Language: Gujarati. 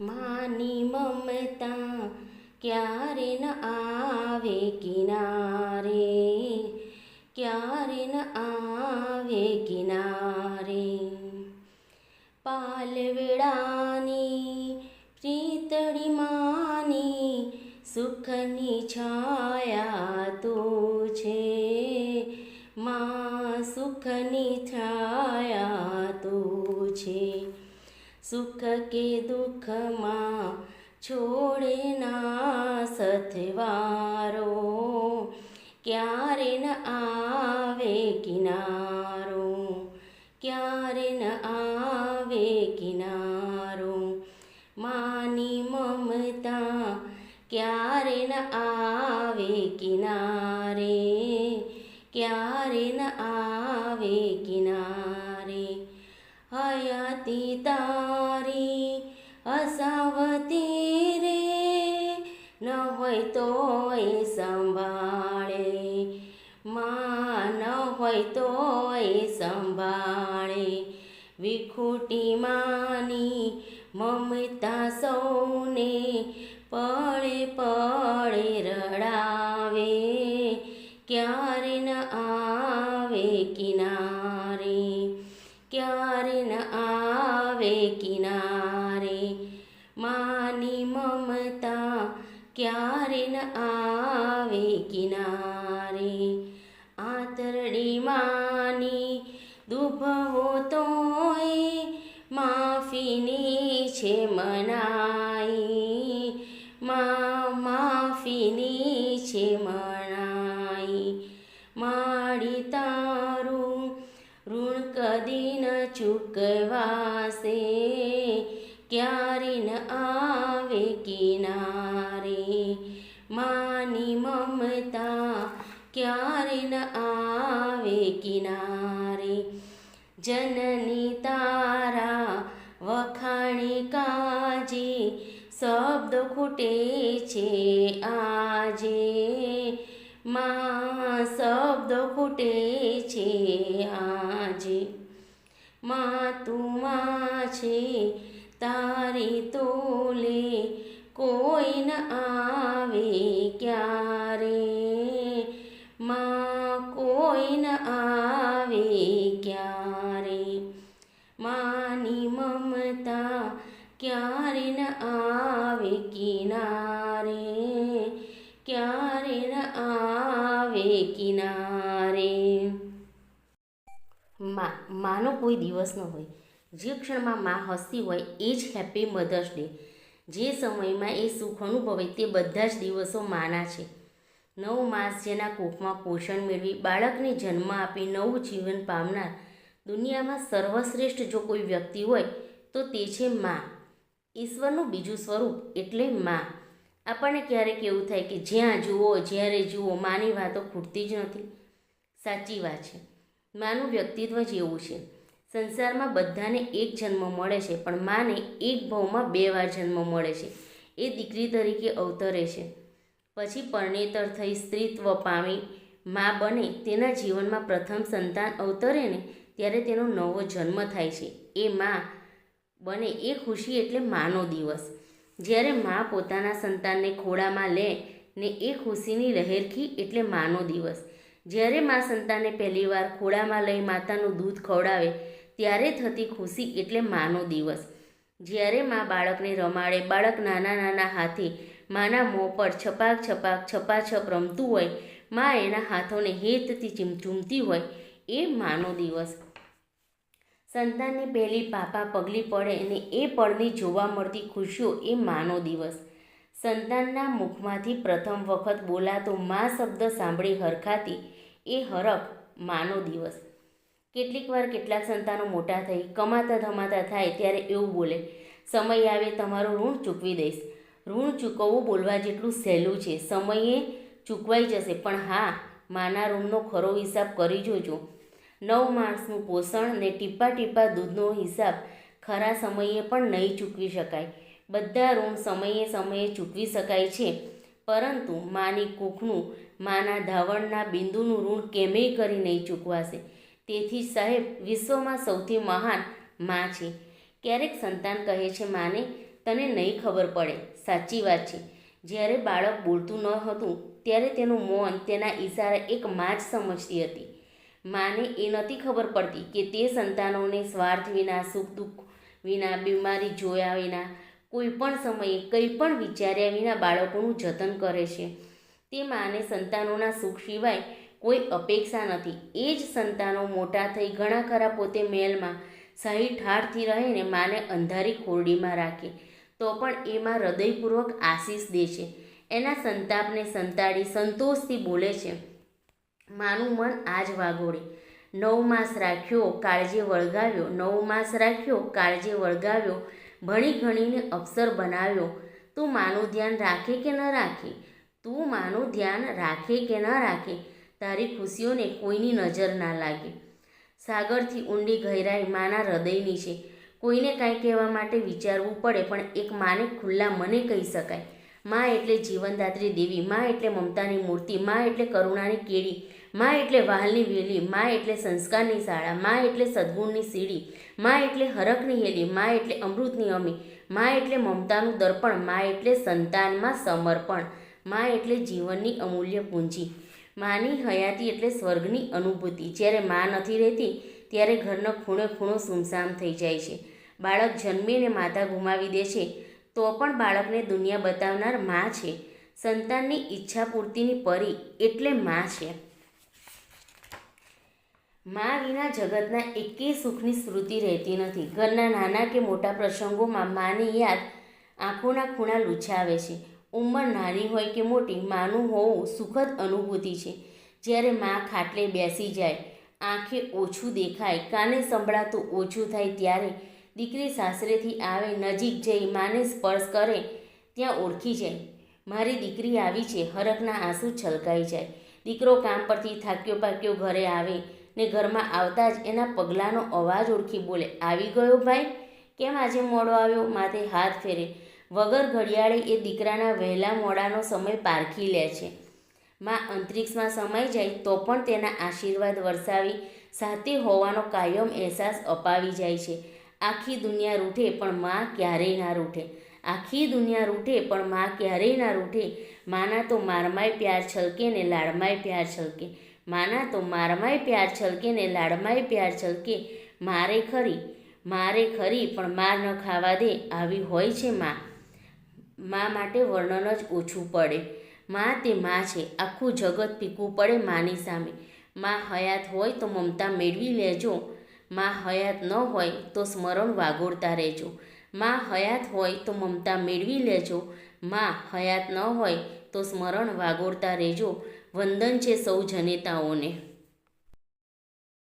માની મમતા ક્યારે ન આવે કિનારે? ક્યારે ન આવે કિનારે? પાલવેડાની પ્રીતળી માની સુખની છાયા તો છે. માં સુખની છાયા તો છે. સુખ કે દુઃખમાં છોડે ના સથવારો. ક્યારે ન આવે કિનારો, ક્યારે ન આવે કિનારો. માની મમતા ક્યારે ન આવે કિનારે. અસાવતી રે, ન હોય તોય સંભાળે. માં ન હોય તોય સંભાળે. વિખૂટી માની મમતા સૌને પળે પળે રડાવે. ક્યારે માની મમતા ક્યારે ન આવે કિનારે? આંતરડી માની દુભવો તોય માફીની છે મનાઈ કિનારે માની મમતા ક્યારે ન આવે કિનારે જનની તારા વખાણી કાજે શબ્દ ખૂટે છે આજે માં શબ્દ ખૂટે છે આજે માં તું માં છે તારી તોલે કોઈ ન આવે ક્યારે? માં કોઈ ન આવે ક્યારે? માની મમતા ક્યારે ન આવે કિનારે? ક્યારે ન આવે કિનારે? માં, માનો કોઈ દિવસ ન હોય. જે ક્ષણમાં માં હસતી હોય, એ જ હેપી મધર્સ ડે જે સમયમાં એ સુખ અનુભવે તે બધા જ દિવસો માના છે. નવ માસ જેના કોખમાં પોષણ મેળવી બાળકને જન્મ આપી નવું જીવન પામનાર દુનિયામાં સર્વશ્રેષ્ઠ જો કોઈ વ્યક્તિ હોય, તો તે છે માં. ઈશ્વરનું બીજું સ્વરૂપ એટલે માં. આપણને ક્યારેક એવું થાય કે જ્યાં જુઓ, જ્યારે જુઓ, માની વાતો ખૂટતી જ નથી. સાચી વાત છે. માનું વ્યક્તિત્વ જ એવું છે. સંસારમાં બધાને એક જન્મ મળે છે, પણ માને એક ભાવમાં બે વાર જન્મ મળે છે. એ દીકરી તરીકે અવતરે છે. પછી પરણેતર થઈ સ્ત્રીત્વ પામી મા બને, તેના જીવનમાં પ્રથમ સંતાન અવતરે ને ત્યારે તેનો નવો જન્મ થાય છે. એ મા બને એ ખુશી એટલે માનો દિવસ. જ્યારે મા પોતાના સંતાનને ખોળામાં લે ને એ ખુશીની લહેરખી એટલે માનો દિવસ. જ્યારે મા સંતાનને પહેલીવાર ખોળામાં લઈ માતાનું દૂધ ખવડાવે ત્યારે થતી ખુશી એટલે માનો દિવસ. જ્યારે મા બાળકને રમાડે, બાળક નાના નાના હાથે માના મોં પર છપાક છપાક છપાછપ રમતું હોય, મા એના હાથોને હેતથી ચૂમચૂમતી હોય, એ માનો દિવસ. સંતાનની પહેલી પાપા પગલી પડે અને એ પળની જોવા મળતી ખુશીઓ એ માનો દિવસ. સંતાનના મુખમાંથી પ્રથમ વખત બોલાતો મા શબ્દ સાંભળી હરખાતી એ હરખ માનો દિવસ. કેટલીક વાર કેટલાક સંતાનો મોટા થઈ, કમાતા ધમાતા થાય ત્યારે એવું બોલે, સમય આવે તમારું ઋણ ચૂકવી દઈશ. ઋણ ચૂકવવું બોલવા જેટલું સહેલું છે. સમયે ચૂકવાઈ જશે, પણ હા, માના ઋણનો ખરો હિસાબ કરી જોજો. નવ માણસનું પોષણ ને ટીપા ટીપા દૂધનો હિસાબ ખરા સમયે પણ નહીં ચૂકવી શકાય. બધા ઋણ સમયે સમયે ચૂકવી શકાય છે. પરંતુ માની કૂખનું, માના ધાવણના બિંદુનું ઋણ કેમેય કરી નહીં ચૂકવાશે. તેથી સાહેબ, વિશ્વમાં સૌથી મહાન મા છે. ક્યારેક સંતાન કહે છે, માને, તને નહીં ખબર પડે. સાચી વાત છે. જ્યારે બાળક બોલતું ન હતું, ત્યારે તેનું મૌન તેના ઈશારા એક માં જ સમજતી હતી. માને એ નથી ખબર પડતી કે તે સંતાનોને સ્વાર્થ વિના, સુખ દુઃખ વિના, બીમારી જોયા વિના, કોઈ પણ સમયે કંઈ પણ વિચાર્યા વિના બાળકોનું જતન કરે છે. તે માને સંતાનોના સુખ સિવાય કોઈ અપેક્ષા નથી. એ જ સંતાનો મોટા થઈ ઘણા ખરા પોતે મહેલમાં સહી ઠાઠથી રહીને માને અંધારી ખોરડીમાં રાખે, તો પણ એમાં હૃદયપૂર્વક આશીષ દે છે. એના સંતાપને સંતાડી સંતોષથી બોલે છે, માનું મન આજ વાગોળે. નવ માસ રાખ્યો, કાળજે વળગાવ્યો. નવ માસ રાખ્યો, કાળજે વળગાવ્યો. ભણી ગણીને અક્ષર બનાવ્યો. તું માનું ધ્યાન રાખે કે ન રાખે? તું માનું ધ્યાન રાખે કે ન રાખે? તારી ખુશીઓને કોઈની નજર ના લાગે સાગરથી ઊંડી ગહેરાઈ માના હૃદયની છે કોઈને કાંઈ કહેવા માટે વિચારવું પડે પણ એક માને ખુલ્લા મને કહી શકાયમાં એટલે જીવનદાત્રી દેવી માં એટલે મમતાની મૂર્તિ માં એટલે કરુણાની કેળી માં એટલે વહાલની વેલી માં એટલે સંસ્કારની શાળા માં એટલે સદગુણની સીડી માં એટલે હરખની હેલી માં એટલે અમૃતની અમી માં એટલે મમતાનું દર્પણમાં એટલે સંતાનમાં સમર્પણમાં એટલે જીવનની અમૂલ્ય પૂંજી માની હયાતી એટલે સ્વર્ગની અનુભૂતિ. જ્યારે માં નથી રહેતી, ત્યારે ઘરનો ખૂણે ખૂણો સુમસામ થઈ જાય છે. બાળક જન્મીને માતા ગુમાવી દે છે, તો પણ બાળકને દુનિયા બતાવનારમાં છે. સંતાનની ઈચ્છા પૂર્તિની પરી એટલે માં છે. મા વિના જગતના એકેય સુખની સ્મૃતિ રહેતી નથી. ઘરના નાના કે મોટા પ્રસંગોમાં માની યાદ આંખોના ખૂણા લૂછાવે છે. ઉંમર નાની હોય કે મોટી, માનું હોવું સુખદ અનુભૂતિ છે. જ્યારે મા ખાટલે બેસી જાય, આંખે ઓછું દેખાય, કાને સંભળાતું ઓછું થાય ત્યારે દીકરી સાસરેથી આવે, નજીક જઈ માને સ્પર્શ કરે, ત્યાં ઓળખી જાય. મારી દીકરી આવી છે, હરખના આંસુ છલકાઈ જાય. દીકરો કામ પરથી થાક્યો પાક્યો ઘરે આવે ને ઘરમાં આવતા જ એના પગલાંનો અવાજ ઓળખી બોલે, આવી ગયો ભાઈ? કેમ આજે મોડો આવ્યો? માથે હાથ ફેરે. વગર ઘડિયાળે એ દીકરાના વહેલા મોડાનો સમય પારખી લે છે. માં અંતરિક્ષમાં સમાઈ જાય તો પણ તેના આશીર્વાદ વરસાવી સાથે હોવાનો કાયમ અહેસાસ અપાવી જાય છે. આખી દુનિયા રૂઠે પણ માં ક્યારેય ના રૂઠે. આખી દુનિયા રૂઠે પણ માં ક્યારેય ના રૂઠે. માના તો મારમાય પ્યાર છલકે ને લાડમાય પ્યાર છલકે. માના તો મારમાય પ્યાર છલકે ને લાડમાય પ્યાર છલકે. મારે ખરી મારે ખરી પણ માર ન ખાવા દે, આવી હોય છે માં. મા માટે વર્ણન જ ઓછું પડે. માં તે માં છે. આખું જગત ફીકવું પડે માની સામે. માં હયાત હોય તો મમતા મેળવી લેજો. માં હયાત ન હોય તો સ્મરણ વાગોળતા રહેજો. માં હયાત હોય તો મમતા મેળવી લેજો. માં હયાત ન હોય તો સ્મરણ વાગોળતા રહેજો. વંદન છે સૌ જનેતાઓને.